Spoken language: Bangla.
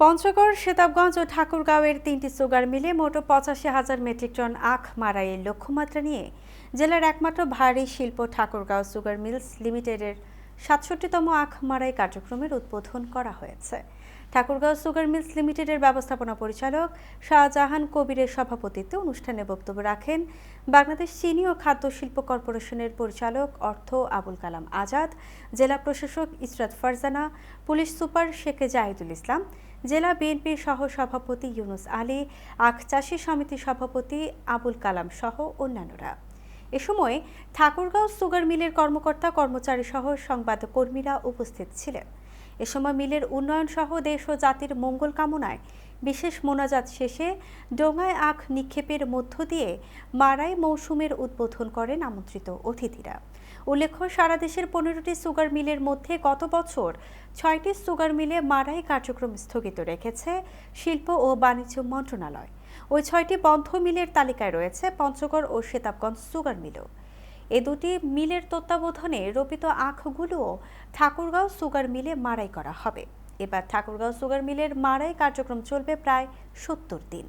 পঞ্চগড়, সেতাবগঞ্জ ও ঠাকুরগাঁওয়ের তিনটি সুগার মিলে মোট পঁচাশি হাজার মেট্রিক টন আখ মারাইয়ের লক্ষ্যমাত্রা নিয়ে জেলার একমাত্র ভারী শিল্প ঠাকুরগাঁও সুগার মিলস লিমিটেডের সাতষট্টিতম আখ মারাই কার্যক্রমের উদ্বোধন করা হয়েছে। ঠাকুরগাঁও সুগার মিলস লিমিটেডের ব্যবস্থাপনা পরিচালক শাহজাহান কবিরের সভাপতিত্বে অনুষ্ঠানে বক্তব্য রাখেন বাংলাদেশ চিনি ও খাদ্য শিল্প কর্পোরেশনের পরিচালক অর্থ আবুল কালাম আজাদ, জেলা প্রশাসক ইসরাত ফারজানা, পুলিশ সুপার শেখে জাহিদুল ইসলাম, জেলা বিএনপির সহ সভাপতি ইউনুস আলী, আখ চাষী সমিতির সভাপতি আবুল কালাম সহ অন্যান্যরা। এ সময় ঠাকুরগাঁও সুগার মিলের কর্মকর্তা, কর্মচারী সহ সংবাদ কর্মীরা উপস্থিত ছিলেন। এ সময় মিলের উন্নয়ন সহ দেশ ও জাতির মঙ্গল কামনায় বিশেষ মোনাজাত শেষে ডোঙায় আখ নিক্ষেপের মধ্য দিয়ে মারাই মৌসুমের উদ্বোধন করেন আমন্ত্রিত অতিথিরা। উল্লেখ্য, সারা দেশের পনেরোটি সুগার মিলের মধ্যে গত বছর ছয়টি সুগার মিলে মারাই কার্যক্রম স্থগিত রেখেছে শিল্প ও বাণিজ্য মন্ত্রণালয়। ওই ছয়টি বন্ধ মিলের তালিকায় রয়েছে পঞ্চগড় ও সেতাবগঞ্জ সুগার মিলও। এ দুটি মিলের তত্ত্বাবধানে রোপিত আখগুলোও ঠাকুরগাঁও সুগার মিলে মারাই করা হবে। এবার ঠাকুরগাঁও সুগার মিলের মারাই কার্যক্রম চলবে প্রায় সত্তর দিন।